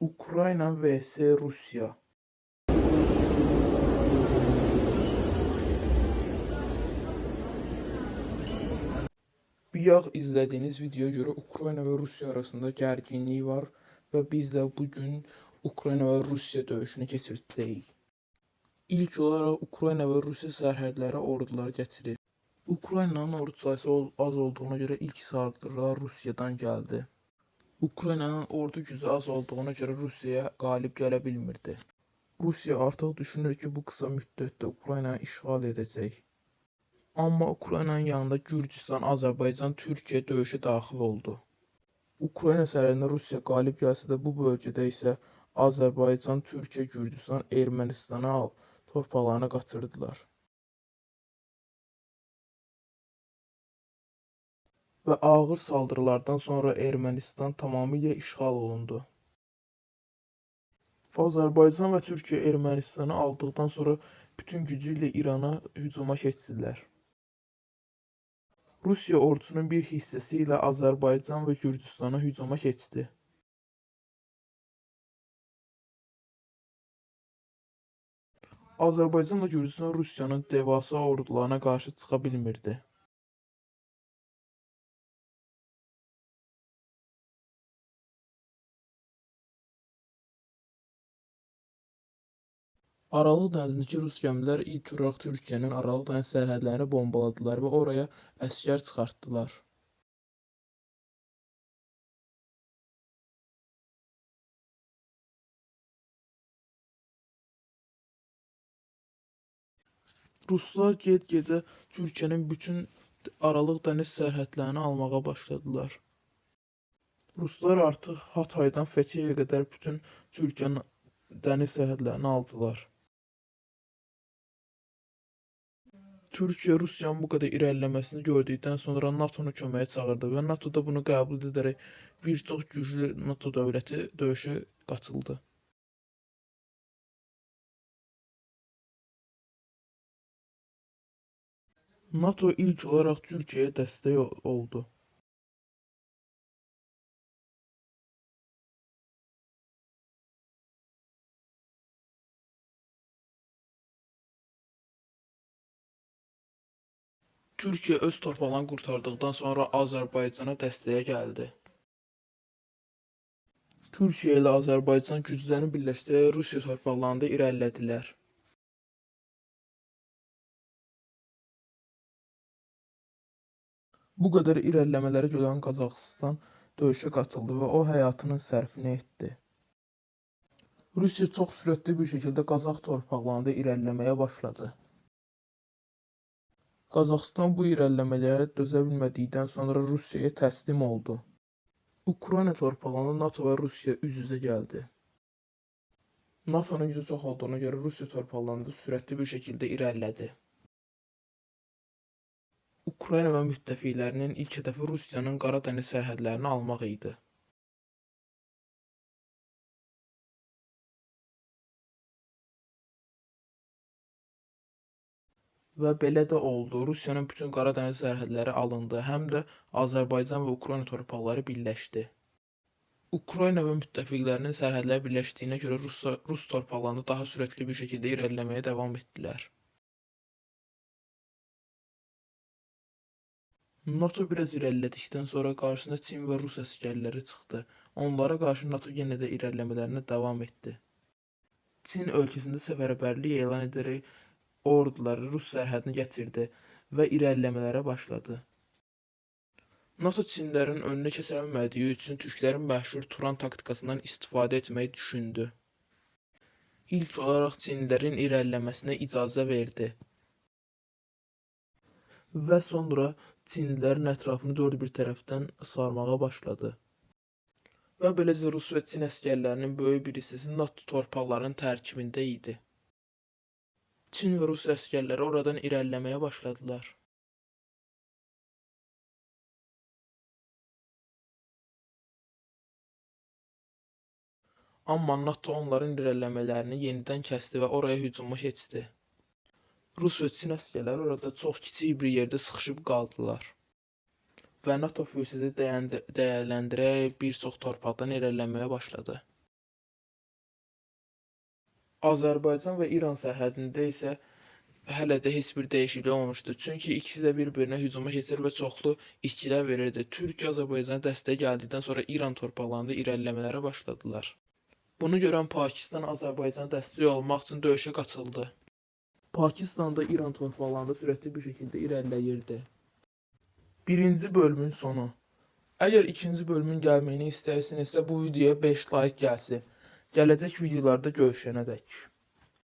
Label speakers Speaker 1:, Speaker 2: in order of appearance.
Speaker 1: Ukrayna vs Rusya. Bir yağ izlediğiniz videoya göre Ukrayna ve Rusya arasında gerginlik var ve biz de bugün Ukrayna ve Rusya döyüşünü keçirəcəyik. İlk olaraq Ukrayna və Rusiya sərhədlərə ordular gətirir. Ukraynanın ordu sayısı az olduğuna görə ilk saldırılar Rusiyadan gəldi. Ukraynanın ordu gücü az olduğuna görə Rusiyaya qalib gələ bilmirdi. Rusiya düşünür ki, bu qısa müddətdə Ukraynanı işğal edəcək. Amma Ukraynanın yanında Gürcüstan, Azərbaycan, Türkiyə döyüşə daxil oldu. Ukrayna sərhədində Rusiya qalib gəlsə də bu bölgədə isə Azərbaycan, Türkiyə, Gürcüstan Ermənistana al torpaqlarına qaçırdılar. Və ağır saldırılardan sonra Ermənistan tamamilə işğal olundu. Azərbaycan və Türkiyə Ermənistanı aldıqdan sonra bütün gücü ilə İrana hücuma keçdilər. Rusiya ordusunun bir hissəsi ilə Azərbaycan və hücuma keçdi. Azərbaycan və Gürcüstan Rusiyanın devasa ordularına qarşı çıxa bilmirdi. Aralıq dənizindəki rus gəmilər ilk olaraq Türkiyənin Aralıq dəniz sərhədlərini bombaladılar və oraya əsgər çıxartdılar. Ruslar get-gedə Türkiyənin bütün Aralıq dəniz sərhədlərini almağa başladılar. Ruslar artıq Hataydan Fethiye'yə qədər bütün Türkiyənin dəniz sərhədlərini aldılar. Türkiyə Rusiyanın bu qədər irəliləməsini gördükdən sonra NATO-nu köməyə çağırdı və NATO da bunu qəbul edərək bir çox güclü NATO dövləti döyüşə qatıldı. NATO ilk olaraq Türkiyəyə dəstək ol- oldu. Türkiyə öz torpağını qurtardıqdan sonra Azərbaycana dəstəyə gəldi. Türkiyə ilə Azərbaycan güclərini birləşdirərək Rusiya torpaqlarında irəlilədilər. Bu qədər irəliləmələri görən Qazaxıstan döyüşə qatıldı və o həyatının sərfini etdi. Rusiya çox sürətli bir şəkildə Qazax torpaqlarında irəliləməyə başladı. Qazaxıstan bu irəliləmələrə dözə bilmədikdən sonra Rusiyaya təslim oldu. Ukrayna torpağında NATO və Rusiya üz-üzə gəldi. NATO-nun gücü çox olduğuna görə Rusiya torpaqlarında sürətli bir şəkildə irəlilədi. Ukrayna və müttəfiqlərinin ilk hədəfi Rusiyanın Qara dəniz sərhədlərini almaq idi. Və belə də oldu. Rusiyanın bütün Qara dəniz sərhədləri alındı, həm də Azərbaycan və Ukrayna torpaqları birləşdi. Ukrayna və müttəfiqlərinin sərhədləri birləşdiyinə görə Rus, Rus torpaqlarında daha sürətli bir şəkildə irəliləməyə davam etdilər. NATO biraz irəlilədikdən sonra qarşısına Çin və Rus əsgərləri çıxdı. Onlara qarşı NATO yenə də irəliləmələrinə davam etdi. Çin ölkəsində səfərbərlik elan edərək orduları Rus sərhədinə gətirdi və irəliləmələrə başladı. NATO Çinlərin önünə keçə bilmədiyi üçün türklərin məşhur Turan taktikasından istifadə etməyi düşündü. İlk olaraq Çinlilərin irəliləməsinə icazə verdi. Və sonra Çinlilərin ətrafını dörd bir tərəfdən sarmağa başladı. Və beləcə Rus və Çin əsgərlərinin böyük bir hissəsi NATO torpaqlarının tərkibində idi. Çin və Rus əsgərləri oradan irəliləməyə başladılar. Amma NATO onların irəliləmələrini yenidən kəsdi və oraya hücuma keçdi. Rus və Çin əsgərləri orada çox kiçik bir yerdə sıxışıb qaldılar. Və NATO fürsəti dəyərləndirərək bir çox torpaqdan irəliləməyə başladı. Azərbaycan və İran sərhədində isə hələ də heç bir dəyişiklik olmamışdı. Çünki ikisi də bir-birinə hücuma keçir və çoxlu itkilər verirdi. Türkiyə Azərbaycana dəstək gəldikdən sonra İran torpaqlarında irəliləmələrə başladılar. Bunu görən Pakistan Azərbaycana dəstək olmaq üçün döyüşə qatıldı. Pakistan da İran torpaqlarında sürətli bir şəkildə irəliləyirdi. Birinci bölümün sonu. Əgər ikinci bölümün gəlməyini istəyirsinizsə bu videoya 5 like gəlsin. Gələcək videolarda görüşənədək.